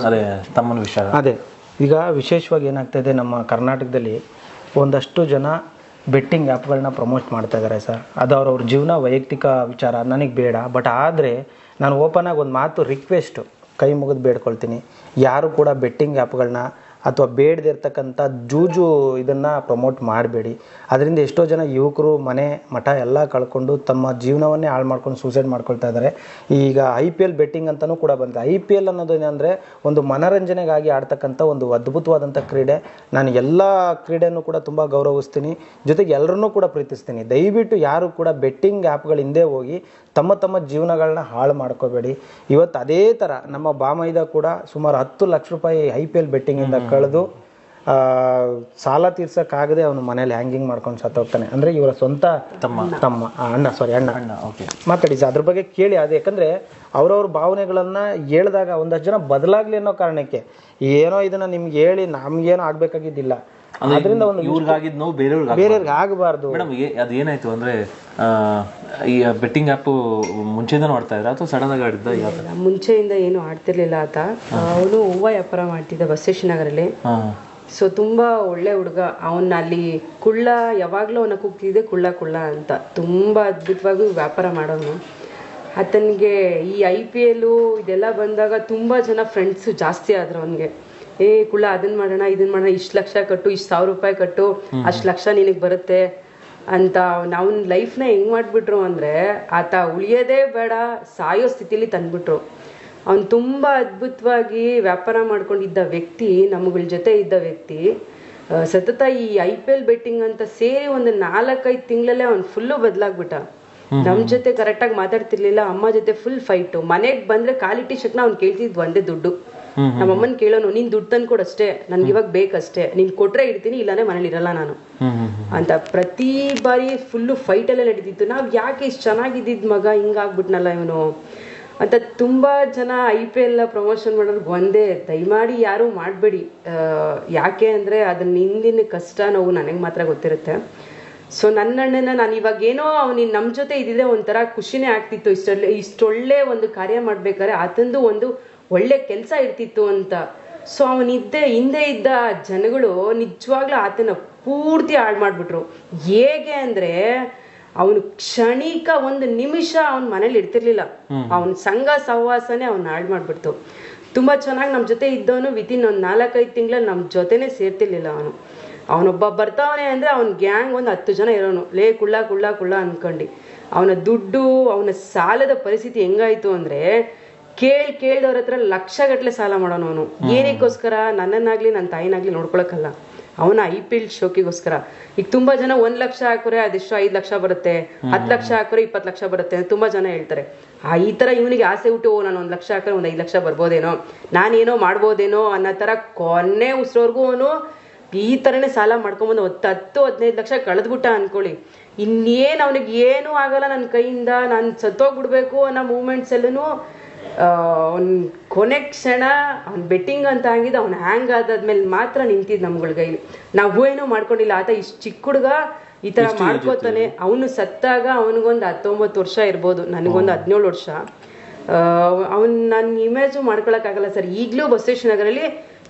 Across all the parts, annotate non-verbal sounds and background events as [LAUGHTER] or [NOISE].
ಅದೇ, ತಮ್ಮನ ವಿಷಯ ಅದೇ, ಈಗ ವಿಶೇಷವಾಗಿ ಏನಾಗ್ತಾಯಿದೆ ನಮ್ಮ ಕರ್ನಾಟಕದಲ್ಲಿ ಒಂದಷ್ಟು ಜನ ಬೆಟ್ಟಿಂಗ್ ಆ್ಯಪ್ಗಳನ್ನ ಪ್ರಮೋಟ್ ಮಾಡ್ತಾ ಇದ್ದಾರೆ ಸರ್. ಅದು ಅವ್ರವ್ರ ಜೀವನ, ವೈಯಕ್ತಿಕ ವಿಚಾರ, ನನಗೆ ಬೇಡ. ಬಟ್ ಆದರೆ, ನಾನು ಓಪನ್ ಆಗಿ ಒಂದು ಮಾತು ರಿಕ್ವೆಸ್ಟು ಕೈ ಮುಗಿದು ಬೇಡ್ಕೊಳ್ತೀನಿ. ಯಾರು ಕೂಡ ಬೆಟ್ಟಿಂಗ್ ಆ್ಯಪ್ಗಳನ್ನ ಅಥವಾ ಬೇಡದೇ ಇರ್ತಕ್ಕಂಥ ಜೂಜು ಇದನ್ನು ಪ್ರಮೋಟ್ ಮಾಡಬೇಡಿ. ಅದರಿಂದ ಎಷ್ಟೋ ಜನ ಯುವಕರು ಮನೆ, ಮಠ ಎಲ್ಲ ಕಳ್ಕೊಂಡು ತಮ್ಮ ಜೀವನವನ್ನೇ ಹಾಳು ಮಾಡ್ಕೊಂಡು ಸೂಸೈಡ್ ಮಾಡ್ಕೊಳ್ತಾ ಇದ್ದಾರೆ. ಈಗ ಐ ಪಿ ಎಲ್ ಬೆಟ್ಟಿಂಗ್ ಅಂತಲೂ ಕೂಡ ಬಂದಿದೆ. ಐ ಪಿ ಎಲ್ ಅನ್ನೋದು ಏನಂದರೆ ಒಂದು ಮನರಂಜನೆಗಾಗಿ ಆಡ್ತಕ್ಕಂಥ ಒಂದು ಅದ್ಭುತವಾದಂಥ ಕ್ರೀಡೆ. ನಾನು ಎಲ್ಲ ಕ್ರೀಡೆಯನ್ನು ಕೂಡ ತುಂಬ ಗೌರವಿಸ್ತೀನಿ. ಜೊತೆಗೆ ಎಲ್ಲರನ್ನೂ ಕೂಡ ಪ್ರೀತಿಸ್ತೀನಿ. ದಯವಿಟ್ಟು ಯಾರು ಕೂಡ ಬೆಟ್ಟಿಂಗ್ ಆ್ಯಪ್ಗಳ ಹಿಂದೆ ಹೋಗಿ ತಮ್ಮ ತಮ್ಮ ಜೀವನಗಳನ್ನ ಹಾಳು ಮಾಡ್ಕೋಬೇಡಿ. ಇವತ್ತು ಅದೇ ಥರ ನಮ್ಮ ಬಾಮೈದ ಕೂಡ ಸುಮಾರು ಹತ್ತು ಲಕ್ಷ ರೂಪಾಯಿ ಐ ಪಿ ಎಲ್ ಬೆಟ್ಟಿಂಗಿಂದ ಕಳೆದು ಆ, ಸಾಲ ತೀರ್ಸೋಕ್ಕಾಗದೆ ಅವನು ಮನೇಲಿ ಹ್ಯಾಂಗಿಂಗ್ ಮಾಡ್ಕೊಂಡು ಸತ್ತೋಗ್ತಾನೆ. ಅಂದರೆ ಇವರ ಸ್ವಂತ ತಮ್ಮ. ತಮ್ಮ. ಅಣ್ಣ ಸಾರಿ ಅಣ್ಣ. ಅಣ್ಣ ಓಕೆ ಮಾತಾಡಿ ಸರ್ ಅದ್ರ ಬಗ್ಗೆ ಕೇಳಿ. ಅದು ಯಾಕಂದರೆ ಅವ್ರವ್ರ ಭಾವನೆಗಳನ್ನು ಹೇಳಿದಾಗ ಒಂದಷ್ಟು ಜನ ಬದಲಾಗಲಿ ಅನ್ನೋ ಕಾರಣಕ್ಕೆ ಏನೋ ಇದನ್ನು ನಿಮ್ಗೆ ಹೇಳಿ ನಮ್ಗೇನೋ ಆಗ್ಬೇಕಾಗಿದ್ದಿಲ್ಲ. ಅದರಿಂದ ಒಂದು ಇವ್ರಿಗಾಗಿದ್ ನೋವು ಬೇರೆಯವ್ರಿಗೆ ಬೇರೆಯವ್ರಿಗೆ ಆಗಬಾರ್ದು. ಮೇಡಮ್ ಅದು ಏನಾಯ್ತು ಅಂದ್ರೆ ಆ, ಈ ಬೆಟ್ಟಿಂಗ್ ಆ್ಯಪ್ ಮುಂಚೆಯಿಂದನೂ ಆಡ್ತಾ ಇದ್ರ ಅಥವಾ ಸಡನ್ ಆಗಿ ಆಡಿದ್ದ ಮುಂಚೆಯಿಂದ ಏನು ಆಡ್ತಿರ್ಲಿಲ್ಲ ಆತ. ಅವನು ಹೂವು ವ್ಯಾಪಾರ ಮಾಡ್ತಿದ್ದ ಬಸವೇಶ್ ನಗರಲ್ಲಿ. ಸೊ ತುಂಬಾ ಒಳ್ಳೆ ಹುಡುಗ. ಅವನ್ನ ಅಲ್ಲಿ ಕುಳ್ಳ ಯಾವಾಗಲೂ ಅವನ ಕೂಗ್ತಿದ್ದೆ ಕುಳ್ಳ ಕುಳ್ಳ ಅಂತ. ತುಂಬಾ ಅದ್ಭುತವಾಗಿ ವ್ಯಾಪಾರ ಮಾಡೋನು. ಆತನಿಗೆ ಈ ಐ ಪಿ ಎಲ್ ಇದೆಲ್ಲ ಬಂದಾಗ ತುಂಬಾ ಜನ ಫ್ರೆಂಡ್ಸ್ ಜಾಸ್ತಿ ಆದ್ರು ಅವನಿಗೆ. ಏ ಕುಳ್ಳ ಅದನ್ ಮಾಡೋಣ ಇದನ್ ಮಾಡೋಣ ಇಷ್ಟು ಲಕ್ಷ ಕಟ್ಟು ಇಷ್ಟು ಸಾವಿರ ರೂಪಾಯಿ ಕಟ್ಟು ಅಷ್ಟು ಲಕ್ಷ ನಿನಗೆ ಬರುತ್ತೆ ಅಂತ ಅವನ ಲೈಫ್ನ ಹೆಂಗ್ ಮಾಡ್ಬಿಟ್ರು ಅಂದ್ರೆ ಆತ ಉಳಿಯೋದೇ ಬೇಡ ಸಾಯೋ ಸ್ಥಿತಿಲಿ ತಂದ್ಬಿಟ್ರು. ಅವ್ನು ತುಂಬಾ ಅದ್ಭುತವಾಗಿ ವ್ಯಾಪಾರ ಮಾಡ್ಕೊಂಡಿದ್ದ ವ್ಯಕ್ತಿ ನಮ್ಗಳ ಜೊತೆ ಇದ್ದ ವ್ಯಕ್ತಿ ಸತತ ಈ ಐ ಪಿ ಎಲ್ ಬೆಟ್ಟಿಂಗ್ ಅಂತ ಸೇರಿ ಒಂದು ನಾಲ್ಕೈದು ತಿಂಗಳಲ್ಲೇ ಅವ್ನು ಫುಲ್ಲು ಬದಲಾಗ್ಬಿಟ್ಟ. ನಮ್ ಜೊತೆ ಕರೆಕ್ಟಾಗಿ ಮಾತಾಡ್ತಿರ್ಲಿಲ್ಲ ಅಮ್ಮ ಜೊತೆ ಫುಲ್ ಫೈಟು ಮನೆಗೆ ಬಂದ್ರೆ ಕಾಲಿಟಿ ಶಕ್ನ ಅವ್ನು ಕೇಳ್ತಿದ್ ಒಂದೇ ದುಡ್ಡು. ನಮ್ಮ ಅಮ್ಮನ್ ಕೇಳೋನು ನೀನ್ ದುಡ್ಡು ತಂದು ಅಷ್ಟೇ ನನ್ಗೆ ಇವಾಗ ಬೇಕಷ್ಟೇ ನೀನ್ ಕೊಟ್ರೆ ಇಡ್ತೀನಿ ಇಲ್ಲಾಂದ್ರೆ ಮನೇಲಿ ಇರಲ್ಲ ನಾನು. ಅಂತ ಪ್ರತಿ ಬಾರಿ ಫುಲ್ಲು ಫೈಟಲ್ಲೇ ನಡೀತಿತ್ತು. ನಾವ್ ಯಾಕೆ ಇಷ್ಟು ಚೆನ್ನಾಗಿದ್ದಿದ್ ಮಗ ಹಿಂಗಾಗ್ಬಿಟ್ನಲ್ಲ ಇವನು? ಅಂತ ತುಂಬಾ ಜನ ಐ ಪಿ ಎಲ್ ಪ್ರಮೋಷನ್ ಮಾಡೋರ್ಗೆ ಒಂದೇ ದಯಮಾಡಿ ಯಾರು ಮಾಡಬೇಡಿ. ಯಾಕೆ ಅಂದ್ರೆ ಅದನ್ನ ಹಿಂದಿನ ಕಷ್ಟ ನೋವು ನನಗೆ ಮಾತ್ರ ಗೊತ್ತಿರುತ್ತೆ. ಸೊ ನನ್ನ ಅಣ್ಣನ ನಾನು ಇವಾಗ ಏನೋ ಅವನಿಗೆ ನಮ್ಮ ಜೊತೆ ಇದ್ದಿದ್ದೆ ಒಂಥರ ಖುಷಿನೇ ಆಗ್ತಿತ್ತು. ಇಷ್ಟೊಳ್ಳೆ ಇಷ್ಟೊಳ್ಳೆ ಒಂದು ಕಾರ್ಯ ಮಾಡ್ಬೇಕಾದ್ರೆ ಆತಂದು ಒಂದು ಒಳ್ಳೆ ಕೆಲಸ ಇರ್ತಿತ್ತು ಅಂತ. ಸೊ ಅವನಿದ್ದೆ ಹಿಂದೆ ಇದ್ದ ಜನಗಳು ನಿಜವಾಗ್ಲೂ ಆತನ ಪೂರ್ತಿ ಹಾಳು ಮಾಡಿಬಿಟ್ರು. ಹೇಗೆ ಅಂದ್ರೆ ಅವನು ಕ್ಷಣಿಕ ಒಂದು ನಿಮಿಷ ಅವನ ಮನೇಲಿ ಇರ್ತಿರ್ಲಿಲ್ಲ. ಅವನ ಸಂಘ ಸಹವಾಸನೇ ಅವ್ನ ಹಾಳು ಮಾಡ್ಬಿಡ್ತು. ತುಂಬಾ ಚೆನ್ನಾಗಿ ನಮ್ಮ ಜೊತೆ ಇದ್ದವನು ವಿತಿನ್ ಒಂದು ನಾಲ್ಕೈದು ತಿಂಗಳಲ್ಲಿ ನಮ್ಮ ಜೊತೆನೆ ಸೇರ್ತಿರ್ಲಿಲ್ಲ ಅವನು. ಅವನೊಬ್ಬ ಬರ್ತಾವನೆ ಅಂದ್ರೆ ಅವನ ಗ್ಯಾಂಗ್ ಒಂದು ಹತ್ತು ಜನ ಇರೋನು. ಲೇ ಕುಳ್ಳ ಕುಳ್ಳ ಕುಳ್ಳ ಅನ್ಕೊಂಡು. ಅವನ ದುಡ್ಡು ಅವನ ಸಾಲದ ಪರಿಸ್ಥಿತಿ ಹೆಂಗಾಯ್ತು ಅಂದ್ರೆ ಕೇಳ್ ಕೇಳ್ದವ್ರ ಹತ್ರ ಲಕ್ಷಗಟ್ಲೆ ಸಾಲ ಮಾಡೋನು ಅವನು. ಏನಕ್ಕೋಸ್ಕರ ನನ್ನನ್ನಾಗ್ಲಿ ನನ್ನ ತಾಯಿನಾಗ್ಲಿ ನೋಡ್ಕೊಳಕ್ಕಲ್ಲ. ಅವನ ಐ ಪಿ ಎಲ್ ಶೋಕಿಗೋಸ್ಕರ. ಈಗ ತುಂಬಾ ಜನ ಒಂದ್ ಲಕ್ಷ ಹಾಕಿದ್ರೆ ಅದೆಷ್ಟು ಐದ್ ಲಕ್ಷ ಬರುತ್ತೆ ಹತ್ತು ಲಕ್ಷ ಹಾಕೋರೆ ಇಪ್ಪತ್ತು ಲಕ್ಷ ಬರುತ್ತೆ ಅಂತ ತುಂಬಾ ಜನ ಹೇಳ್ತಾರೆ. ಆ ಈ ತರ ಇವನಿಗೆ ಆಸೆ ಹುಟ್ಟು ನಾನು ಒಂದ್ ಲಕ್ಷ ಹಾಕಿದ್ರೆ ಒಂದ್ ಐದ್ ಲಕ್ಷ ಬರ್ಬೋದೇನೋ, ನಾನೇನೋ ಮಾಡ್ಬೋದೇನೋ ಅನ್ನೋ ತರ ಕೊನೆ ಉಸಿರೋರ್ಗು ಅವನು ಈ ತರನೇ ಸಾಲ ಮಾಡ್ಕೊಂಬಂದು ಹತ್ತು ಹತ್ತು, ಹದಿನೈದು ಲಕ್ಷ ಕಳೆದ್ಬಿಟ್ಟ ಅನ್ಕೊಳ್ಳಿ. ಇನ್ನೇನು ಅವನಿಗೆ ಏನೂ ಆಗಲ್ಲ ನನ್ನ ಕೈಯಿಂದ, ನಾನು ಸತ್ತೋಗ್ಬಿಡ್ಬೇಕು ಅನ್ನೋ ಮೂಮೆಂಟ್ಸ್ ಎಲ್ಲೂ ಅವ್ನ ಕೊನೆ ಕ್ಷಣ ಅವ್ನ ಬೆಟ್ಟಿಂಗ್ ಅಂತ ಆಗಿದ್ದು ಅವ್ನು ಹ್ಯಾಂಗ್ ಆದಾದ್ಮೇಲೆ ಮಾತ್ರ ನಿಂತಿದ್ ನಮ್ಗಳ ಕೈಲಿ. ನಾವು ಏನೂ ಮಾಡ್ಕೊಂಡಿಲ್ಲ. ಆತ ಇಷ್ಟು ಚಿಕ್ಕ ಹುಡುಗ ಈ ತರ ಮಾಡ್ಕೋತಾನೆ. ಅವನು ಸತ್ತಾಗ ಅವನಿಗೊಂದು ಹತ್ತೊಂಬತ್ತು ವರ್ಷ ಇರ್ಬೋದು. ನನಗೊಂದು ಹದಿನೇಳು ವರ್ಷ. ಅವನ್ ನನ್ನ ಇಮೇಜು ಮಾಡ್ಕೊಳಕ್ಕಾಗಲ್ಲ ಸರ್. ಈಗಲೂ ಬಸವೇಶ್ವರ ನಗರಲ್ಲಿ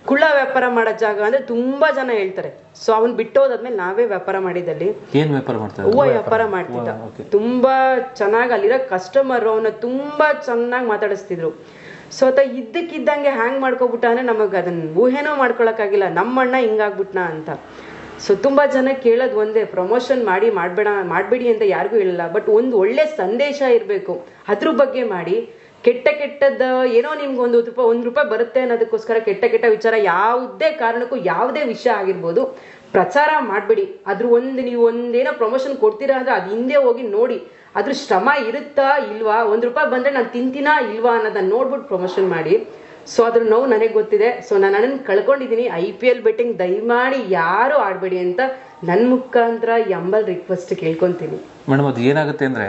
ಕುಳ್ಳ ವ್ಯಾಪಾರ ಮಾಡೋ ಜಾಗ ಅಂದ್ರೆ ತುಂಬಾ ಜನ ಹೇಳ್ತಾರೆ. ಸೊ ಅವ್ನ್ ಬಿಟ್ಟೋದಾದ್ಮೇಲೆ ನಾವೇ ವ್ಯಾಪಾರ ಮಾಡಿದಲ್ಲಿ ಏನ್ ವ್ಯಾಪಾರ ಮಾಡ್ತಾರೆ? ಹೂವ ವ್ಯಾಪಾರ. ಮಾಡ್ತಿದ್ದ. ತುಂಬಾ ಚೆನ್ನಾಗಿ ಅಲ್ಲಿರೋ ಕಸ್ಟಮರ್ ಅವನ್ನ ತುಂಬಾ ಚೆನ್ನಾಗಿ ಮಾತಾಡಿಸ್ತಿದ್ರು. ಸೊ ಆತ ಇದ್ದಕ್ಕಿದ್ದಂಗೆ ಹ್ಯಾಂಗ್ ಮಾಡ್ಕೊಬಿಟ್ಟ ಅಂದ್ರೆ ನಮಗ್ ಅದನ್ನ ಊಹೆನೋ ಮಾಡ್ಕೊಳಕ್ಕಾಗಿಲ್ಲ. ನಮ್ಮಣ್ಣ ಹಿಂಗಾಗ್ಬಿಟ್ನ ಅಂತ. ಸೊ ತುಂಬಾ ಜನ ಕೇಳೋದು ಒಂದೇ ಪ್ರಮೋಷನ್ ಮಾಡಿ ಮಾಡ್ಬೇಡ ಮಾಡ್ಬೇಡಿ ಅಂತ ಯಾರಿಗೂ ಹೇಳಲ್ಲ. ಬಟ್ ಒಂದು ಒಳ್ಳೆ ಸಂದೇಶ ಇರಬೇಕು. ಅದ್ರ ಬಗ್ಗೆ ಮಾಡಿ ಕೆಟ್ಟ ಕೆಟ್ಟದ ಏನೋ ನಿಮ್ಗೆ ಒಂದು ರೂಪಾಯಿ ಒಂದು ರೂಪಾಯಿ ಬರುತ್ತೆ ಅನ್ನೋದಕ್ಕೋಸ್ಕರ ಕೆಟ್ಟ ಕೆಟ್ಟ ವಿಚಾರ ಯಾವುದೇ ಕಾರಣಕ್ಕೂ ಯಾವುದೇ ವಿಷಯ ಆಗಿರ್ಬೋದು, ಪ್ರಚಾರ ಮಾಡಬೇಡಿ. ಅದ್ರ ಒಂದು ನೀವು ಒಂದೇನೋ ಪ್ರಮೋಷನ್ ಕೊಡ್ತೀರಾ ಅಂದ್ರೆ ಅದು ಹಿಂದೆ ಹೋಗಿ ನೋಡಿ. ಅದ್ರ ಶ್ರಮ ಇರುತ್ತಾ ಇಲ್ವಾ? ಒಂದು ರೂಪಾಯಿ ಬಂದ್ರೆ ನಾನು ತಿಂತೀನಾ ಇಲ್ವಾ ಅನ್ನೋದನ್ನ ನೋಡ್ಬಿಟ್ಟು ಪ್ರಮೋಷನ್ ಮಾಡಿ. ಸೊ ಅದ್ರ ನೋವು ನನಗೆ ಗೊತ್ತಿದೆ. ಸೊ ನಾನು ನನ್ನ ಕಳ್ಕೊಂಡಿದ್ದೀನಿ ಐ ಪಿ ಎಲ್ ಬೆಟ್ಟಿಂಗ್ ದಯಮಾಡಿ ಯಾರು ಆಡಬೇಡಿ ಅಂತ ನನ್ನ ಮುಖಾಂತರ ಎಂಬಲ್ ರಿಕ್ವೆಸ್ಟ್ ಕೇಳ್ಕೊಂತೀನಿ. ಮೇಡಮ್ ಅದು ಏನಾಗುತ್ತೆ ಅಂದ್ರೆ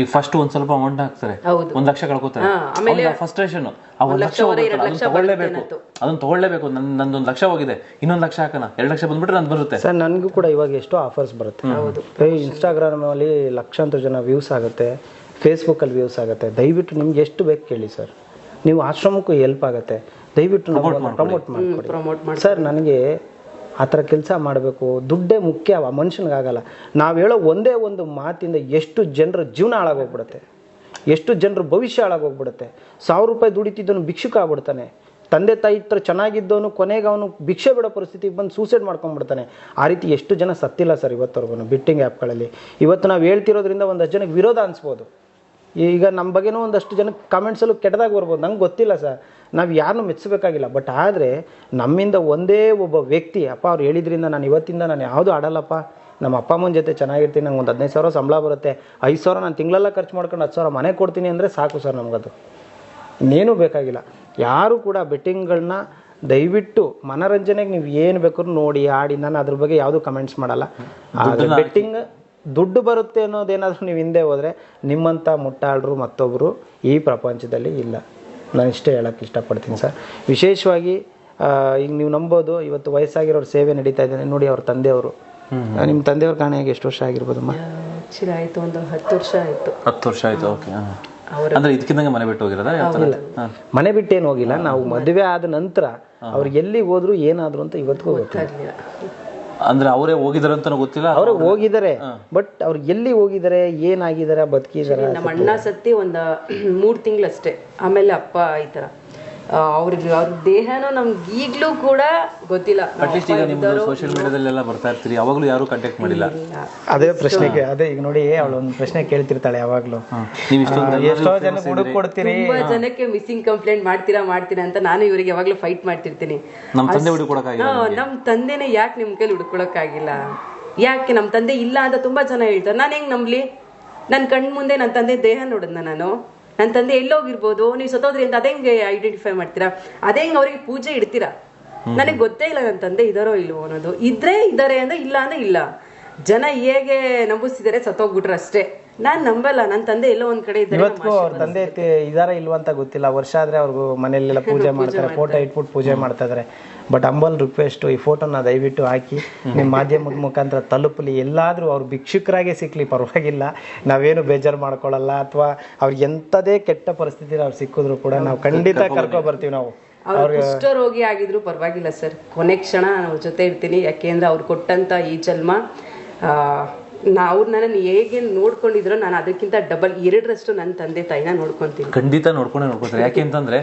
ಈಗ ಫಸ್ಟ್ ಒಂದ್ ಸ್ವಲ್ಪ ಅಮೌಂಟ್ ಹಾಕ್ತಾರೆ. ಹೌದು. ಒಂದ್ ಲಕ್ಷ ಕಳ್ಕೊತಾರೆ. ಹಾ, ಆಮೇಲೆ ಫಸ್ಟ್ರೇಷನ್ ಆ ಒಂದ್ ಲಕ್ಷ ಹೋಗುತ್ತೆ, ಅದನ್ನ ತಗೊಳ್ಳೇಬೇಕು. ಅದನ್ನ ತಗೊಳ್ಳೇಬೇಕು. ನನ್ ನಂದೊಂದ್ ಲಕ್ಷ ಹೋಗಿದೆ. ಇನ್ನೊಂದ್ ಲಕ್ಷ ಹಾಕೋಣ. ಎರಡ್ ಲಕ್ಷ ಬಂದ್ಬಿಟ್ರೆ ನಂದು ಬರುತ್ತೆ. ಸರ್ ನನಗೂ ಕೂಡ ಇವಾಗ ಎಷ್ಟೋ ಆಫರ್ಸ್ ಬರುತ್ತೆ. ಇನ್ಸ್ಟಾಗ್ರಾಮಲ್ಲಿ ಲಕ್ಷಾಂತರ ಜನ ವ್ಯೂಸ್ ಆಗುತ್ತೆ. ಫೇಸ್ಬುಕ್ಕಲ್ಲಿ ವ್ಯೂಸ್ ಆಗುತ್ತೆ. ದಯವಿಟ್ಟು ನಿಮ್ಗೆ ಎಷ್ಟು ಬೇಕು ಕೇಳಿ ಸರ್. ನೀವು ಆಶ್ರಮಕ್ಕೂ ಹೆಲ್ಪ್ ಆಗುತ್ತೆ. ದಯವಿಟ್ಟು ಪ್ರಮೋಟ್ ಮಾಡ್ಕೊಡಿ. ಪ್ರಮೋಟ್ ಮಾಡಿ ಸರ್ ನನಗೆ ಆ ಥರ ಕೆಲಸ ಮಾಡಬೇಕು. ದುಡ್ಡೇ ಮುಖ್ಯ ಮನುಷ್ಯನಿಗಾಗಲ್ಲ. ನಾವು ಹೇಳೋ ಒಂದೇ ಒಂದು ಮಾತಿಂದ ಎಷ್ಟು ಜನರ ಜೀವನ ಹಾಳಾಗೋಗ್ಬಿಡುತ್ತೆ. ಎಷ್ಟು ಜನರ ಭವಿಷ್ಯ ಹಾಳಾಗೋಗ್ಬಿಡುತ್ತೆ. ಸಾವಿರ ರೂಪಾಯಿ ದುಡಿತಿದ್ದನು ಭಿಕ್ಷುಕ ಆಗ್ಬಿಡ್ತಾನೆ. ತಂದೆ ತಾಯಿ ಹತ್ರ ಚೆನ್ನಾಗಿದ್ದವನು, ಕೊನೆಗೆ ಅವನು ಭಿಕ್ಷೆ ಬಿಡೋ ಪರಿಸ್ಥಿತಿಗೆ ಬಂದು ಸೂಸೈಡ್ ಮಾಡ್ಕೊಂಡ್ಬಿಡ್ತಾನೆ ಆ ರೀತಿ ಎಷ್ಟು ಜನ ಸತ್ತಿಲ್ಲ ಸರ್ ಇವತ್ತವರೆಗೂ ಬಿಟ್ಟಿಂಗ್ ಆ್ಯಪ್ಗಳಲ್ಲಿ ಇವತ್ತು ನಾವು ಹೇಳ್ತಿರೋದ್ರಿಂದ ಒಂದಷ್ಟು ಜನಕ್ಕೆ ವಿರೋಧ ಅನಿಸ್ಬೋದು. ಈಗ ನಮ್ಮ ಬಗ್ಗೆನೂ ಒಂದಷ್ಟು ಜನಕ್ಕೆ ಕಮೆಂಟ್ಸಲ್ಲೂ ಕೆಟ್ಟದಾಗಿ ಬರ್ಬೋದು. ನಂಗೆ ಗೊತ್ತಿಲ್ಲ ಸರ್. ನಾವು ಯಾರನ್ನೂ ಮೆಚ್ಚಬೇಕಾಗಿಲ್ಲ. ಬಟ್ ಆದರೆ ನಮ್ಮಿಂದ ಒಂದೇ ಒಬ್ಬ ವ್ಯಕ್ತಿ ಅಪ್ಪ ಅವ್ರು ಹೇಳಿದ್ರಿಂದ ನಾನು ಇವತ್ತಿಂದ ನಾನು ಯಾವುದು ಆಡಲ್ಲಪ್ಪ. ನಮ್ಮ ಅಪ್ಪ ಅಮ್ಮನ ಜೊತೆ ಚೆನ್ನಾಗಿರ್ತೀನಿ ನಂಗೆ ಒಂದು ಹದಿನೈದು ಸಾವಿರ ಸಂಬಳ ಬರುತ್ತೆ. ಐದು ಸಾವಿರ ನಾನು ತಿಂಗಳೆಲ್ಲ ಖರ್ಚು ಮಾಡ್ಕೊಂಡು ಹತ್ತು ಸಾವಿರ ಮನೆ ಕೊಡ್ತೀನಿ ಅಂದರೆ ಸಾಕು ಸರ್ ನಮಗದು. ಇನ್ನೇನು ಬೇಕಾಗಿಲ್ಲ. ಯಾರೂ ಕೂಡ ಬೆಟ್ಟಿಂಗ್ಗಳನ್ನ ದಯವಿಟ್ಟು ಮನರಂಜನೆಗೆ ನೀವು ಏನು ಬೇಕಾದ್ರೂ ನೋಡಿ ಆಡಿ ನಾನು ಅದ್ರ ಬಗ್ಗೆ ಯಾವುದೂ ಕಮೆಂಟ್ಸ್ ಮಾಡಲ್ಲ. ಆದರೆ ಬೆಟ್ಟಿಂಗ್ ದುಡ್ಡು ಬರುತ್ತೆ ಅನ್ನೋದೇನಾದರೂ ನೀವು ಹಿಂದೆ ಹೋದರೆ ನಿಮ್ಮಂಥ ಮುಟ್ಟಾಳರು ಮತ್ತೊಬ್ಬರು ಈ ಪ್ರಪಂಚದಲ್ಲಿ ಇಲ್ಲ. ನಾನು ಇಷ್ಟೇ ಹೇಳೋಕ್ಕೆ ಇಷ್ಟಪಡ್ತೀನಿ ಸರ್. ವಿಶೇಷವಾಗಿ ಈಗ ನೀವು ನಂಬೋದು ಇವತ್ತು ವಯಸ್ಸಾಗಿರೋರು ಸೇವೆ ನಡೀತಾ ಇದ್ದಾನೆ ನೋಡಿ ಅವ್ರ ತಂದೆಯವರು. ನಿಮ್ಮ ತಂದೆಯವ್ರ ಕಾಣೆಯಾಗಿ ಎಷ್ಟು ವರ್ಷ ಆಗಿರ್ಬೋದಮ್ಮ ಆಯ್ತು ಒಂದು ಹತ್ತು ವರ್ಷ ಆಯ್ತು. ಹತ್ತು ವರ್ಷ ಆಯ್ತು ಓಕೆ ಅಂದ್ರೆ ಇದಕ್ಕಿಂತ ಮನೆ ಬಿಟ್ಟು ಹೋಗಿರೋದಿಲ್ಲ. ಮನೆ ಬಿಟ್ಟೇನು ಹೋಗಿಲ್ಲ. ನಾವು ಮದುವೆ ಆದ ನಂತರ ಅವ್ರಿಗೆ ಎಲ್ಲಿ ಹೋದ್ರು ಏನಾದ್ರು ಅಂತ ಇವತ್ತಿಗೂ ಗೊತ್ತಾಗಲಿಲ್ಲ. ಅಂದ್ರೆ ಅವರೇ ಹೋಗಿದಾರೆ ಅಂತ ಗೊತ್ತಿಲ್ಲ? ಅವ್ರಿಗೆ ಹೋಗಿದ್ದಾರೆ ಬಟ್ ಅವ್ರು ಎಲ್ಲಿ ಹೋಗಿದ್ದಾರೆ ಏನಾಗಿದ್ದಾರೆ ಬದುಕಿದ್ದಾರೆ ನಮ್ಮ ಅಣ್ಣ ಸತ್ತಿ ಒಂದ್ ಮೂರ್ ತಿಂಗಳಷ್ಟೇ. ಆಮೇಲೆ ಅಪ್ಪ ಈ ತರ. ಆ, ಅವ್ರಿಗೆ ಅವ್ರ ದೇಹನೂ ನಮ್ಗೆ ಈಗ್ಲೂ ಕೂಡ ಗೊತ್ತಿಲ್ಲ. ನಮ್ಮ ಅಟ್ಲೀಸ್ಟ್ ಈಗ ನಿಮ್ದು ಸೋಷಿಯಲ್ ಮೀಡಿಯಾದಲ್ಲೆಲ್ಲ ಬರ್ತಾ ಇರ್ತೀರಿ ಯಾವಾಗಲೂ ಯಾರು ಕಾಂಟ್ಯಾಕ್ಟ್ ಮಾಡಿಲ್ಲ. ಅದೇ ಪ್ರಶ್ನೆಗೆ ಅದೇ ಈಗ ನೋಡಿ ಅವಳು ಒಂದು ಪ್ರಶ್ನೆ ಕೇಳ್ತಿರ್ತಾಳೆ ಯಾವಾಗಲೂ. ನೀವು ಇಷ್ಟೊಂದು ಎಷ್ಟೋ ಜನ ಹುಡುಕ್ ಕೊಡ್ತೀರಿ ತುಂಬಾ ಜನಕ್ಕೆ ಮಿಸ್ಸಿಂಗ್ ಕಂಪ್ಲೇಂಟ್ ಮಾಡ್ತೀರಾ ಮಾಡ್ತೀರಾ ಅಂತ ನಾನು ಇವರಿಗೆ ಯಾವಾಗಲೂ ಫೈಟ್ ಮಾಡ್ತಿರ್ತೀನಿ. ನಮ್ಮ ತಂದೆ ಹುಡುಕೊಡಕ್ಕಾಗಿಲ್ಲ ನಮ್ಮ ಹಾ, ನಮ್ ತಂದೆನೇ ಯಾಕೆ ನಿಮ್ಮ ಕೈಲಿ ಹುಡುಕೊಳಕ್ಕಾಗಿಲ್ಲ? ಯಾಕೆ ನಮ್ ತಂದೆ ಇಲ್ಲ ಅಂತ ತುಂಬಾ ಜನ ಹೇಳ್ತಾರೆ. ನಾನು ಹೆಂಗ್ ನಂಬ್ಲಿ? ನನ್ ಕಣ್ ಮುಂದೆ ನನ್ನ ತಂದೆ ದೇಹ ನೋಡಿದ್ನ ನಾನು. ನನ್ನ ತಂದೆ ಎಲ್ಲೋಗಿರ್ಬೋದು ನೀವು ಸತ್ತೋದ್ರಿ ಅಂತ ಅದೇಂಗೆ ಐಡೆಂಟಿಫೈ ಮಾಡ್ತೀರಾ? ಅದೇಂಗ್ ಅವ್ರಿಗೆ ಪೂಜೆ ಇಡ್ತೀರಾ? ನನಗೆ ಗೊತ್ತೇ ಇಲ್ಲ ನನ್ನ ತಂದೆ ಇದಾರೋ ಇಲ್ವೋ ಅನ್ನೋದು. ಇದ್ರೆ ಇದ್ದಾರೆ ಅಂದ್ರೆ ಇಲ್ಲ ಅಂದ್ರೆ ಇಲ್ಲ. ಜನ ಹೇಗೆ ನಂಬಿಸ್ತಿದ್ದಾರೆ ಸತ್ತೋಗ್ಬಿಟ್ರು ಅಷ್ಟೇ. ನಾನ್ ನಂಬಲ್ಲ ನನ್ನ ತಂದೆ ಎಲ್ಲೋ ಒಂದ್ ಕಡೆ ಇದ್ದಾರೆ ಇವತ್ತಿಗೂ ಅವ್ರ ತಂದೆ ಇದಾರ ಇಲ್ವಾ ಅಂತ ಗೊತ್ತಿಲ್ಲ. ವರ್ಷ ಆದ್ರೆ ಅವ್ರಿಗೂ ಮನೆಯಲ್ಲೆಲ್ಲ [LAUGHS] ಪೂಜೆ ಮಾಡ್ತಾರೆ ಫೋಟೋ ಇಟ್ಬಿಟ್ಟು ಪೂಜೆ ಮಾಡ್ತಾ ಇದಾರೆ ಬಟ್ ಅಂಬಲ್ ರಿಕ್ವೆಸ್ಟ್ ಈ ಫೋಟೋನ ದಯವಿಟ್ಟು ಹಾಕಿ ನಿಮ್ಮ ಮಾಧ್ಯಮದ ಮುಖಾಂತರ ತಲುಪಲಿ. ಎಲ್ಲಾದ್ರೂ ಅವ್ರು ಭಿಕ್ಷುಕರಾಗೆ ಸಿಕ್ಲಿ ಪರವಾಗಿಲ್ಲ. ನಾವೇನು ಬೇಜಾರು ಮಾಡ್ಕೊಳ್ಳಲ್ಲ ಅಥವಾ ಅವ್ರಿಗೆ ಎಂಥದೇ ಕೆಟ್ಟ ಪರಿಸ್ಥಿತಿ ಅವ್ರು ಸಿಕ್ಕಿದ್ರು ಕೂಡ ನಾವು ಖಂಡಿತ ಕರ್ಕೊ ಬರ್ತೀವಿ ನಾವು. ಅವ್ರು ಕುಷ್ಠರೋಗಿ ಆಗಿದ್ರು ಪರವಾಗಿಲ್ಲ ಸರ್. ಕೊನೆ ಕ್ಷಣ ಅವ್ರ ಜೊತೆ ಇರ್ತೀನಿ. ಯಾಕೆಂದ್ರೆ ಅವ್ರು ಕೊಟ್ಟಂತ ಈ ಜನ್ಮ ಆ, ನಾ ಅವ್ರು ನನ್ನನ್ನು ಹೇಗೆ ನೋಡ್ಕೊಂಡಿದ್ರು ನಾನು ಅದಕ್ಕಿಂತ ಡಬಲ್ ಎರಡರಷ್ಟು ನನ್ನ ತಂದೆ ತಾಯಿನ ನೋಡ್ಕೊಂತೀನಿ. ಖಂಡಿತ ನೋಡ್ಕೊಂಡೇ ನೋಡ್ಕೊತಾರೆ ಯಾಕೆ ಅಂತಂದ್ರೆ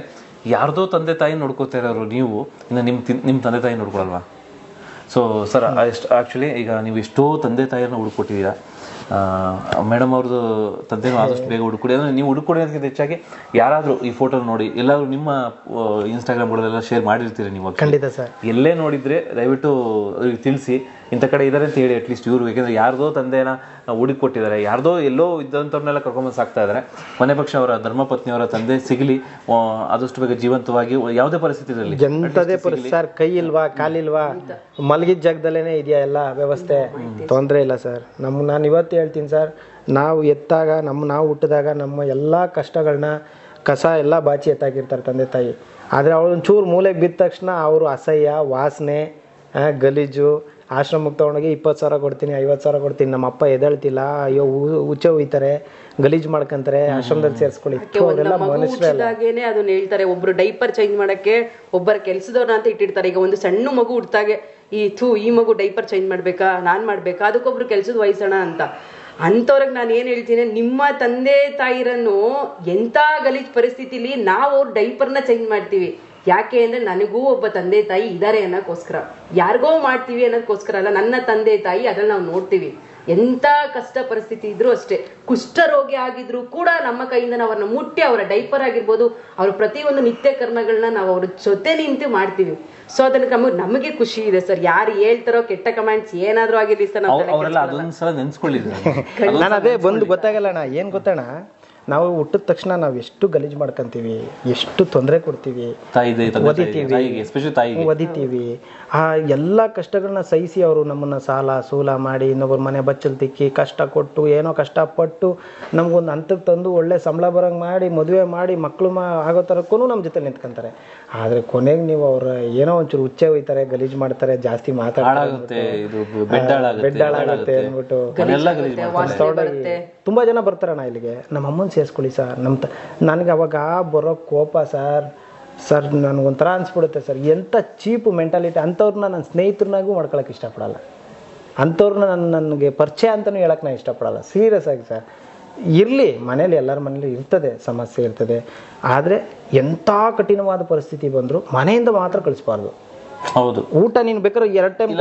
ಯಾರ್ದೋ ತಂದೆ ತಾಯಿ ನೋಡ್ಕೋತಾ ಇರೋರು ನೀವು ಇನ್ನು ನಿಮ್ಮ ನಿಮ್ಮ ತಂದೆ ತಾಯಿ ನೋಡ್ಕೊಳಲ್ವಾ? ಸೊ ಸರ್ ಎಷ್ಟು ಆ್ಯಕ್ಚುಲಿ ಈಗ ನೀವು ಎಷ್ಟೋ ತಂದೆ ತಾಯಿಯನ್ನ ಹುಡುಕೊಟ್ಟಿದ್ದೀರಾ ಮೇಡಮ್ ಅವ್ರದ್ದು ತಂದೆನೂ ಆದಷ್ಟು ಬೇಗ ಹುಡುಕೊಡಿ ಅಂದರೆ ನೀವು ಹುಡುಕೊಡೋದಕ್ಕಿಂತ ಹೆಚ್ಚಾಗಿ ಯಾರಾದರೂ ಈ ಫೋಟೋ ನೋಡಿ ಎಲ್ಲರೂ ನಿಮ್ಮ ಇನ್ಸ್ಟಾಗ್ರಾಮ್ಗಳಲ್ಲೆಲ್ಲ ಶೇರ್ ಮಾಡಿರ್ತೀರಿ ನೀವು? ಖಂಡಿತ ಸರ್ ಎಲ್ಲೇ ನೋಡಿದರೆ ದಯವಿಟ್ಟು ಅವ್ರಿಗೆ ತಿಳಿಸಿ. ಇಂಥ ಕಡೆ ಇದ್ದಾರೆ ಅಂತ ಹೇಳಿ ಅಟ್ಲೀಸ್ಟ್ ಇವರು. ಏಕೆಂದರೆ ಯಾರ್ದೋ ತಂದೆನ ಹುಡುಕಿ ಕೊಟ್ಟಿದ್ದಾರೆ ಯಾರ್ದೋ ಎಲ್ಲೋ ಇದ್ದಂಥವ್ರನ್ನೆಲ್ಲ ಕರ್ಕೊಂಬಂದು ಸಾಕ್ತಾ ಇದ್ದಾರೆ ಮನೆ ಪಕ್ಷ ಅವರ ಧರ್ಮಪತ್ನಿಯವರ ತಂದೆ ಸಿಗಲಿ ಆದಷ್ಟು ಬೇಗ ಜೀವಂತವಾಗಿ ಯಾವುದೇ ಪರಿಸ್ಥಿತಿ ಇರಲಿ ಎಂಥದೇ ಪರಿಸ್ಥಿತಿ ಸರ್ ಕೈ ಇಲ್ವಾ ಕಾಲಿಲ್ವಾ ಮಲಗಿದ ಜಾಗದಲ್ಲೇನೆ ಇದೆಯಾ ಎಲ್ಲ ವ್ಯವಸ್ಥೆ? ತೊಂದರೆ ಇಲ್ಲ ಸರ್. ನಮ್ಮ ನಾನು ಇವತ್ತು ಹೇಳ್ತೀನಿ ಸರ್. ನಾವು ಎತ್ತಾಗ ನಮ್ಮ ನಾವು ಹುಟ್ಟಿದಾಗ ನಮ್ಮ ಎಲ್ಲ ಕಷ್ಟಗಳನ್ನ ಕಸ ಎಲ್ಲ ಬಾಚಿ ಎತ್ತಾಕಿರ್ತಾರೆ ತಂದೆ ತಾಯಿ. ಆದರೆ ಅವಳು ಒಂಚೂರು ಮೂಲೆಗೆ ಬಿದ್ದ ತಕ್ಷಣ ಅವರು ಅಸಹ್ಯ ವಾಸನೆ ಗಲೀಜು ಆಶ್ರಮಕ್ಕೆ ತೊಗೊಂಡೋಗಿ ಇಪ್ಪತ್ತು ಸಾವಿರ ಕೊಡ್ತೀನಿ ಐವತ್ತು ಸಾವಿರ ಕೊಡ್ತೀನಿ. ನಮ್ಮ ಅಪ್ಪ ಎದ್ದೇಳ್ತಿಲ್ಲ ಅಯ್ಯೋ ಹುಚ್ಚೆ ಹೋಯ್ತಾರೆ ಗಲೀಜು ಮಾಡ್ಕೊಂತಾರೆ ಆಶ್ರಮದಲ್ಲಿ ಸೇರಿಸ್ಕೊಳ್ಳಿ. ಅದನ್ನ ಹೇಳ್ತಾರೆ. ಒಬ್ರು ಡೈಪರ್ ಚೇಂಜ್ ಮಾಡಕ್ಕೆ ಒಬ್ಬರ ಕೆಲಸದವ್ರನ್ನ ಅಂತ ಇಟ್ಟಿರ್ತಾರೆ. ಈಗ ಒಂದು ಸಣ್ಣ ಮಗು ಹುಡ್ತಾಗೆ ಈ ಥೂ ಈ ಮಗು ಡೈಪರ್ ಚೇಂಜ್ ಮಾಡ್ಬೇಕಾ ನಾನ್ ಮಾಡ್ಬೇಕಾ ಅದಕ್ಕೊಬ್ರು ಕೆಲ್ಸದ ವಹಿಸೋಣ ಅಂತ. ಅಂಥವ್ರಿಗೆ ನಾನು ಏನ್ ಹೇಳ್ತೀನಿ ನಿಮ್ಮ ತಂದೆ ತಾಯಿರನ್ನು ಎಂತ ಗಲೀಜ್ ಪರಿಸ್ಥಿತಿಲಿ ನಾವು ಅವ್ರ ಡೈಪರ್ನ ಚೇಂಜ್ ಮಾಡ್ತೀವಿ. ಯಾಕೆ ಅಂದ್ರೆ ನನಗೂ ಒಬ್ಬ ತಂದೆ ತಾಯಿ ಇದಾರೆ ಅನ್ನೋಕ್ಕೋಸ್ಕರ. ಯಾರಿಗೋ ಮಾಡ್ತೀವಿ ಅನ್ನೋದಕ್ಕೋಸ್ಕರ ಅಲ್ಲ, ನನ್ನ ತಂದೆ ತಾಯಿ ಅದ್ರಲ್ಲಿ ನಾವು ನೋಡ್ತೀವಿ. ಎಂತ ಕಷ್ಟ ಪರಿಸ್ಥಿತಿ ಇದ್ರೂ ಅಷ್ಟೇ. ಕುಷ್ಠರೋಗಿ ಆಗಿದ್ರು ಕೂಡ ನಮ್ಮ ಕೈಯಿಂದ ನಾವು ಅವ್ರನ್ನ ಮುಟ್ಟಿ ಅವರ ಡೈಪರ್ ಆಗಿರ್ಬೋದು, ಅವ್ರ ಪ್ರತಿಯೊಂದು ನಿತ್ಯ ಕರ್ಮಗಳನ್ನ ನಾವು ಅವ್ರ ಜೊತೆ ನಿಂತು ಮಾಡ್ತೀವಿ. ಸೊ ಅದನ್ನ ನಮಗೆ ಖುಷಿ ಇದೆ ಸರ್. ಯಾರು ಹೇಳ್ತಾರೋ ಕೆಟ್ಟ ಕಮೆಂಟ್ಸ್ ಏನಾದ್ರೂ ಆಗಿರ್ಲಿ ಸರ್ ನಾನು ಅದೇ ಬಂದು ಗೊತ್ತಾಗಲ್ಲಣ್ಣ ಏನು ಗೊತ್ತಣ್ಣ? ನಾವು ಹುಟ್ಟಿದ ತಕ್ಷಣ ನಾವು ಎಷ್ಟು ಗಲೀಜು ಮಾಡ್ಕೊಂತೀವಿ ಎಷ್ಟು ತೊಂದರೆ ಕೊಡ್ತೀವಿ ಒದಿತೀವಿ ಆ ಎಲ್ಲ ಕಷ್ಟಗಳನ್ನ ಸಹಿಸಿ ಅವರು ನಮ್ಮನ್ನ ಸಾಲ ಸೂಲ ಮಾಡಿ ಇನ್ನೊಬ್ಬರ ಮನೆ ಬಚ್ಚಲ್ ತಿಕ್ಕಿ ಕಷ್ಟ ಕೊಟ್ಟು ಏನೋ ಕಷ್ಟಪಟ್ಟು ನಮಗೊಂದು ಹಂತಕ್ಕೆ ತಂದು ಒಳ್ಳೆ ಸಂಬಳ ಬರೋಂಗೆ ಮಾಡಿ ಮದುವೆ ಮಾಡಿ ಮಕ್ಕಳು ಮಾ ಆಗೋ ಥರಕ್ಕೂ ನಮ್ಮ ಜೊತೆ ನಿಂತ್ಕೊಂತಾರೆ. ಆದರೆ ಕೊನೆಗೆ ನೀವು ಅವ್ರ ಏನೋ ಒಂಚೂರು ಹುಚ್ಚೆ ಹೋಯ್ತಾರೆ ಗಲೀಜು ಮಾಡ್ತಾರೆ ಜಾಸ್ತಿ ಮಾತಾಡ್ತಾರೆ ಬೆಡ್ಡಾಳಾಗುತ್ತೆ ಇದು ಬೆಡ್ ಹಾಳಾಗುತ್ತೆ ಬೆಡ್ ಹಾಳಾಗುತ್ತೆ ಅಂದ್ಬಿಟ್ಟು ತುಂಬ ಜನ ಬರ್ತಾರಣ್ಣ ಇಲ್ಲಿಗೆ. ನಮ್ಮ ಅಮ್ಮನ ಸೇರಿಸ್ಕೊಳ್ಳಿ ಸರ್. ನಮ್ಮ ತ, ನನಗೆ ಅವಾಗ ಬರೋ ಕೋಪ ಸರ್. ಸರ್, ನನಗೊಂಥರ ಅನಿಸ್ಬಿಡುತ್ತೆ ಸರ್. ಎಂಥ ಚೀಪ್ ಮೆಂಟಾಲಿಟಿ ಅಂಥವ್ರನ್ನ ನನ್ನ ಸ್ನೇಹಿತರನ್ನಾಗೂ ಮಾಡ್ಕೊಳಕ್ಕೆ ಇಷ್ಟಪಡಲ್ಲ. ಅಂಥವ್ರನ್ನ ನನ್ನ ನನಗೆ ಪರಿಚಯ ಅಂತಲೂ ಹೇಳಕ್ಕೆ ನಾನು ಇಷ್ಟಪಡಲ್ಲ. ಸೀರಿಯಸ್ ಆಗಿ ಸರ್. ಇರಲಿ, ಮನೇಲಿ ಎಲ್ಲರ ಮನೇಲಿ ಇರ್ತದೆ, ಸಮಸ್ಯೆ ಇರ್ತದೆ. ಆದರೆ ಎಂಥ ಕಠಿಣವಾದ ಪರಿಸ್ಥಿತಿ ಬಂದರೂ ಮನೆಯಿಂದ ಮಾತ್ರ ಕಳಿಸ್ಬಾರ್ದು. ಹೌದು. ಊಟ ನೀನು ಬೇಕಾದ್ರೆ ಎರಡು ಟೈಮ್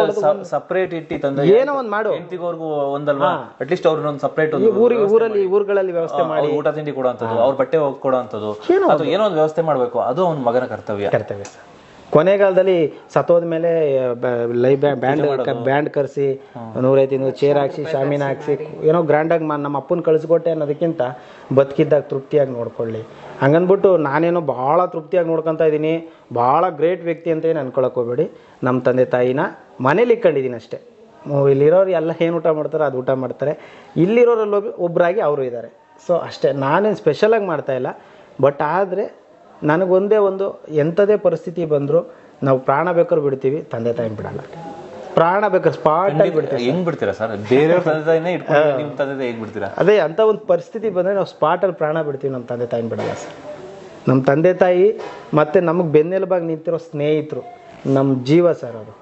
ಸಪ್ರೇಟ್ ಇಟ್ಟಿ ತಂದ್ರೆ ಏನೋ ಒಂದ್ ಮಾಡು. ಹೆಂಡತಿಗೋರ್ಗು ಒಂದಲ್ವಾ? ಅಟ್ಲೀಸ್ಟ್ ಅವ್ರನ್ನ ಒಂದು ಸಪ್ರೇಟ್ ಒಂದು ಊರಿಗೆ ಊರಲ್ಲಿ ಊರುಗಳಲ್ಲಿ ವ್ಯವಸ್ಥೆ ಮಾಡಿ. ಊಟ ತಿಂಡಿ ಕೊಡುವಂಥದ್ದು ಅವ್ರ ಬಟ್ಟೆ ಹೋಗಿ ಕೊಡುವಂಥದ್ದು ಅದು ಏನೋ ಒಂದು ವ್ಯವಸ್ಥೆ ಮಾಡಬೇಕು. ಅದು ಅವ್ನ ಮಗನ ಕರ್ತವ್ಯ. ಕರ್ತವ್ಯ ಸರ್. ಕೊನೆಗಾಲದಲ್ಲಿ ಸತ್ತೋದ ಮೇಲೆ ಲೈ ಬ್ಯಾಂಡ್ ಬ್ಯಾಂಡ್ ಕರೆಸಿ ನೂರೈದು ನೂರು ಚೇರ್ ಹಾಕ್ಸಿ ಶಾಮಿನ ಹಾಕ್ಸಿ ಏನೋ ಗ್ರ್ಯಾಂಡಾಗಿ ನಮ್ಮ ಅಪ್ಪನ ಕಳಿಸ್ಕೊಟ್ಟೆ ಅನ್ನೋದಕ್ಕಿಂತ ಬದುಕಿದ್ದಾಗ ತೃಪ್ತಿಯಾಗಿ ನೋಡ್ಕೊಳ್ಳಿ. ಹಂಗಂದ್ಬಿಟ್ಟು ನಾನೇನೋ ಭಾಳ ತೃಪ್ತಿಯಾಗಿ ನೋಡ್ಕೊತಾ ಇದ್ದೀನಿ. ಭಾಳ ಗ್ರೇಟ್ ವ್ಯಕ್ತಿ ಅಂತ ಏನು ಅನ್ಕೊಳಕ್ಕೆ ಹೋಗ್ಬೇಡಿ. ನಮ್ಮ ತಂದೆ ತಾಯಿನ ಮನೇಲಿ ಇಟ್ಕೊಂಡಿದ್ದೀನಿ ಅಷ್ಟೇ. ಇಲ್ಲಿರೋರು ಎಲ್ಲ ಏನು ಊಟ ಮಾಡ್ತಾರೆ ಅದು ಊಟ ಮಾಡ್ತಾರೆ. ಇಲ್ಲಿರೋರಲ್ಲಿ ಒಬ್ರಾಗಿ ಒಬ್ಬರಾಗಿ ಅವರು ಇದ್ದಾರೆ. ಸೊ ಅಷ್ಟೇ. ನಾನೇನು ಸ್ಪೆಷಲಾಗಿ ಮಾಡ್ತಾ ಇಲ್ಲ. ಬಟ್ ಆದರೆ ನನಗೊಂದೇ ಒಂದು ಎಂಥದೇ ಪರಿಸ್ಥಿತಿ ಬಂದರೂ ನಾವು ಪ್ರಾಣ ಬೇಕಾದ್ರೂ ಬಿಡ್ತೀವಿ ತಂದೆ ತಾಯಿ ಬಿಡಲ್ಲ. ಪ್ರಾಣ ಬೇಕಾದ್ರೆ ಸ್ಪಾಟ್ ಬಿಡ್ತೀವಿ. ಹೆಂಗ್ ಬಿಡ್ತೀರಾ ಸರ್? ಬೇರೆಯವ್ರ [LAUGHS] ತಂದೆ ತಾಯಿನೇ ಇಟ್ಕೊಂಡು ನಿಮ್ ತಂದೆ ತಾಯಿ ಹೇಗ್ ಬಿಡ್ತೀರಾ? ಅದೇ ಅಂಥ ಒಂದು ಪರಿಸ್ಥಿತಿ ಬಂದರೆ ನಾವು ಸ್ಪಾಟಲ್ಲಿ ಪ್ರಾಣ ಬಿಡ್ತೀವಿ ನಮ್ಮ ತಂದೆ ತಾಯಿನ ಬಿಡಲ್ಲ ಸರ್. ನಮ್ಮ ತಂದೆ ತಾಯಿ ಮತ್ತು ನಮಗೆ ಬೆನ್ನೆಲುಬಾಗಿ ನಿಂತಿರೋ ಸ್ನೇಹಿತರು ನಮ್ಮ ಜೀವ ಸರ್ ಅದು.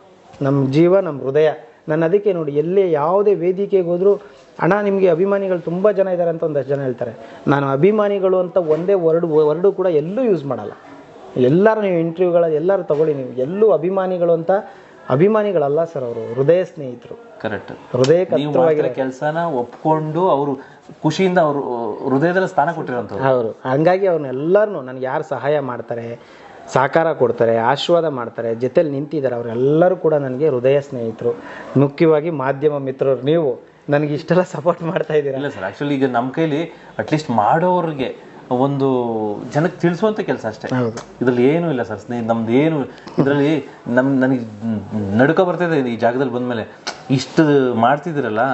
ನಮ್ಮ ಜೀವ ನಮ್ಮ ಹೃದಯ. ನಾನು ಅದಕ್ಕೆ ನೋಡಿ ಎಲ್ಲೇ ಯಾವುದೇ ವೇದಿಕೆಗೆ ಹೋದರೂ ಅಣ್ಣ ನಿಮಗೆ ಅಭಿಮಾನಿಗಳು ತುಂಬ ಜನ ಇದ್ದಾರೆ ಅಂತ ಒಂದಷ್ಟು ಜನ ಹೇಳ್ತಾರೆ. ನಾನು ಅಭಿಮಾನಿಗಳು ಅಂತ ಒಂದೇ ವರ್ಡ್ ವರ್ಡು ಕೂಡ ಎಲ್ಲೂ ಯೂಸ್ ಮಾಡಲ್ಲ. ಎಲ್ಲರೂ ನೀವು ಇಂಟರ್ವ್ಯೂಗಳ ಎಲ್ಲರೂ ತಗೊಳ್ಳಿ ನೀವು. ಎಲ್ಲೂ ಅಭಿಮಾನಿಗಳು ಅಂತ ಅಭಿಮಾನಿಗಳಲ್ಲ ಸರ್ ಅವರು ಹೃದಯ ಸ್ನೇಹಿತರು. ಕರೆಕ್ಟ್ ಹೃದಯ ಮಾಡ್ತಿರೋ ಕೆಲಸನ ಒಪ್ಕೊಂಡು ಅವರು ಖುಷಿಯಿಂದ ಅವರು ಹೃದಯದಲ್ಲಿ ಸ್ಥಾನ ಕೊಟ್ಟಿರೋಂಥವ್ರು. ಅವರು ಹಂಗಾಗಿ ಅವ್ರನ್ನೆಲ್ಲರನ್ನೂ ನನಗೆ ಯಾರು ಸಹಾಯ ಮಾಡ್ತಾರೆ ಸಹಕಾರ ಕೊಡ್ತಾರೆ ಆಶೀರ್ವಾದ ಮಾಡ್ತಾರೆ ಜೊತೆಲಿ ನಿಂತಿದ್ದಾರೆ ಅವರೆಲ್ಲರೂ ಕೂಡ ನನಗೆ ಹೃದಯ ಸ್ನೇಹಿತರು. ಮುಖ್ಯವಾಗಿ ಮಾಧ್ಯಮ ಮಿತ್ರರು ನೀವು. ನನಗೆ ಇಷ್ಟೆಲ್ಲ ಸಪೋರ್ಟ್ ಮಾಡ್ತಾ ಇದ್ದೀರಾ? ಇಲ್ಲ ಸರ್ ಆಕ್ಚುಲಿ ಈಗ ನಮ್ಮ ಕೈಲಿ ಅಟ್ಲೀಸ್ಟ್ ಮಾಡೋರಿಗೆ ಒಂದು ಜನಕ್ಕೆ ತಿಳಿಸುವಂಥ ಕೆಲಸ ಅಷ್ಟೇ. ಹೌದು. ಇದ್ರಲ್ಲಿ ಏನೂ ಇಲ್ಲ ಸರ್ ಸ್ನೇಹಿತ ನಮ್ದು ಏನು ಇದರಲ್ಲಿ ನಮ್ಮ ನನಗೆ ನಡುಕ ಇದೆ ಈ ಜಾಗದಲ್ಲಿ ಬಂದಮೇಲೆ. ಇಷ್ಟು ಮಾಡ್ತಿದ್ದೀರಲ್ಲ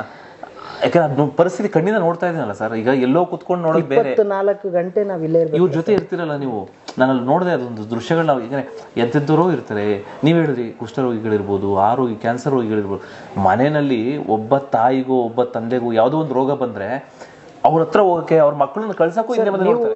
ಯಾಕಂದ್ರೆ ಅದ್ ಪರಿಸ್ಥಿತಿ ಕಣ್ಣಿಂದ ನೋಡ್ತಾ ಇದ್ದೀನಲ್ಲ ಸರ್. ಈಗ ಎಲ್ಲೋ ಕುತ್ಕೊಂಡು ನೋಡೋದು ಬೇರೆ. ನಾಲ್ಕು ಗಂಟೆ ನಾವು ಇಲ್ಲೇ ಇರ್ತೀವಿ ಇವ್ರ ಜೊತೆ ಇರ್ತಿರಲ್ಲ ನೀವು. ನಾನು ಅಲ್ಲಿ ನೋಡಿದೆ ಅದೊಂದು ನಾವು ಯಾಕಂದ್ರೆ ಎಂತೆಂಥವ್ರೋ ಇರ್ತಾರೆ. ನೀವು ಹೇಳಿದ್ರಿ ಕುಷ್ಠರೋಗಿಗಳಿರ್ಬೋದು ರೋಗಿ ಕ್ಯಾನ್ಸರ್ ರೋಗಿಗಳಿರ್ಬೋದು. ಮನೆಯಲ್ಲಿ ಒಬ್ಬ ತಾಯಿಗೂ ಒಬ್ಬ ತಂದೆಗೂ ಯಾವುದೋ ಒಂದು ರೋಗ ಬಂದ್ರೆ ಅವ್ರ ಹತ್ರ ಹೋಗಕ್ಕೆ ಅವ್ರ ಮಕ್ಕಳನ್ನ ಕಳ್ಸಕ್ಕೂ ಇದೆ ಬಂದು ನೋಡ್ತಾರೆ.